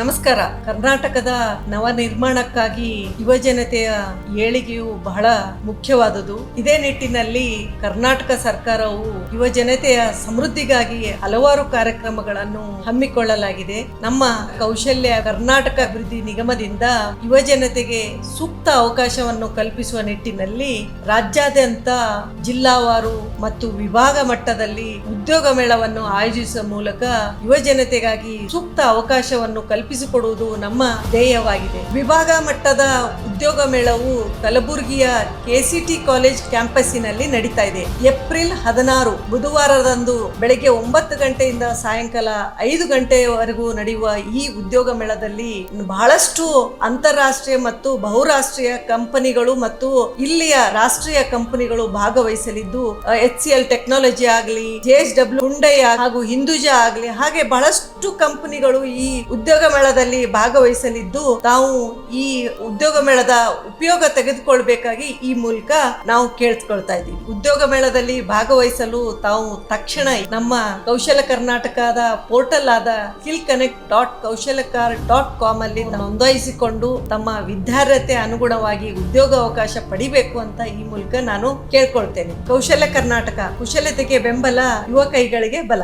ನಮಸ್ಕಾರ. ಕರ್ನಾಟಕದ ನವ ನಿರ್ಮಾಣಕ್ಕಾಗಿ ಯುವ ಜನತೆಯ ಏಳಿಗೆಯು ಬಹಳ ಮುಖ್ಯವಾದುದು ಇದೇ ನಿಟ್ಟಿನಲ್ಲಿ ಕರ್ನಾಟಕ ಸರ್ಕಾರವು ಯುವ ಜನತೆಯ ಸಮೃದ್ಧಿಗಾಗಿ ಹಲವಾರು ಕಾರ್ಯಕ್ರಮಗಳನ್ನು ಹಮ್ಮಿಕೊಳ್ಳಲಾಗಿದೆ. ನಮ್ಮ ಕೌಶಲ್ಯ ಕರ್ನಾಟಕ ಅಭಿವೃದ್ಧಿ ನಿಗಮದಿಂದ ಯುವ ಜನತೆಗೆ ಸೂಕ್ತ ಅವಕಾಶವನ್ನು ಕಲ್ಪಿಸುವ ನಿಟ್ಟಿನಲ್ಲಿ ರಾಜ್ಯಾದ್ಯಂತ ಜಿಲ್ಲಾವಾರು ಮತ್ತು ವಿಭಾಗ ಮಟ್ಟದಲ್ಲಿ ಉದ್ಯೋಗ ಮೇಳವನ್ನು ಆಯೋಜಿಸುವ ಮೂಲಕ ಯುವ ಜನತೆಗಾಗಿ ಸೂಕ್ತ ಅವಕಾಶವನ್ನು ಕಲ್ಪಿಸಿಕೊಡುವುದು ನಮ್ಮ ಧ್ಯೇಯವಾಗಿದೆ. ವಿಭಾಗ ಮಟ್ಟದ ಉದ್ಯೋಗ ಮೇಳವು ಕಲಬುರಗಿಯ ಕೆಸಿಟಿ ಕಾಲೇಜ್ ಕ್ಯಾಂಪಸ್ಸಿನಲ್ಲಿ ನಡೀತಾ ಇದೆ. ಏಪ್ರಿಲ್ ಹದಿನಾರು, ಬುಧವಾರದಂದು ಬೆಳಗ್ಗೆ ಒಂಬತ್ತು ಗಂಟೆಯಿಂದ ಸಾಯಂಕಾಲ ಐದು ಗಂಟೆವರೆಗೂ ನಡೆಯುವ ಈ ಉದ್ಯೋಗ ಮೇಳದಲ್ಲಿ ಬಹಳಷ್ಟು ಅಂತಾರಾಷ್ಟ್ರೀಯ ಮತ್ತು ಬಹುರಾಷ್ಟ್ರೀಯ ಕಂಪನಿಗಳು ಮತ್ತು ಇಲ್ಲಿಯ ರಾಷ್ಟ್ರೀಯ ಕಂಪನಿಗಳು ಭಾಗವಹಿಸಲಿದ್ದು, ಎಚ್ ಸಿ ಎಲ್ ಟೆಕ್ನಾಲಜಿ ಆಗಲಿ, ಜೆ ಎಸ್ ಡಬ್ಲ್ಯೂ ಹಾಗೂ ಹಿಂದೂಜಾ ಆಗಲಿ, ಹಾಗೆ ಬಹಳಷ್ಟು ಕಂಪನಿಗಳು ಈ ಉದ್ಯೋಗ ಮೇಳದಲ್ಲಿ ಭಾಗವಹಿಸಲಿದ್ದು ತಾವು ಈ ಉದ್ಯೋಗ ಮೇಳದ ಉಪಯೋಗ ತೆಗೆದುಕೊಳ್ಬೇಕಾಗಿ ಈ ಮೂಲಕ ನಾವು ಕೇಳ್ಕೊಳ್ತಾ ಇದ್ದೀವಿ. ಉದ್ಯೋಗ ಮೇಳದಲ್ಲಿ ಭಾಗವಹಿಸಲು ತಾವು ತಕ್ಷಣ ನಮ್ಮ ಕೌಶಲ ಕರ್ನಾಟಕದ ಪೋರ್ಟಲ್ ಆದ skill connect dot Kaushalkar dot com ಅಲ್ಲಿ ನೋಂದಾಯಿಸಿಕೊಂಡು ತಮ್ಮ ವಿದ್ಯಾರ್ಹತೆ ಅನುಗುಣವಾಗಿ ಉದ್ಯೋಗ ಅವಕಾಶ ಪಡಿಬೇಕು ಅಂತ ಈ ಮೂಲಕ ನಾನು ಕೇಳ್ಕೊಳ್ತೇನೆ. ಕೌಶಲ ಕರ್ನಾಟಕ ಕುಶಲತೆಗೆ ಬೆಂಬಲ ಯುವ ಕೈಗಳಿಗೆ ಬಲ.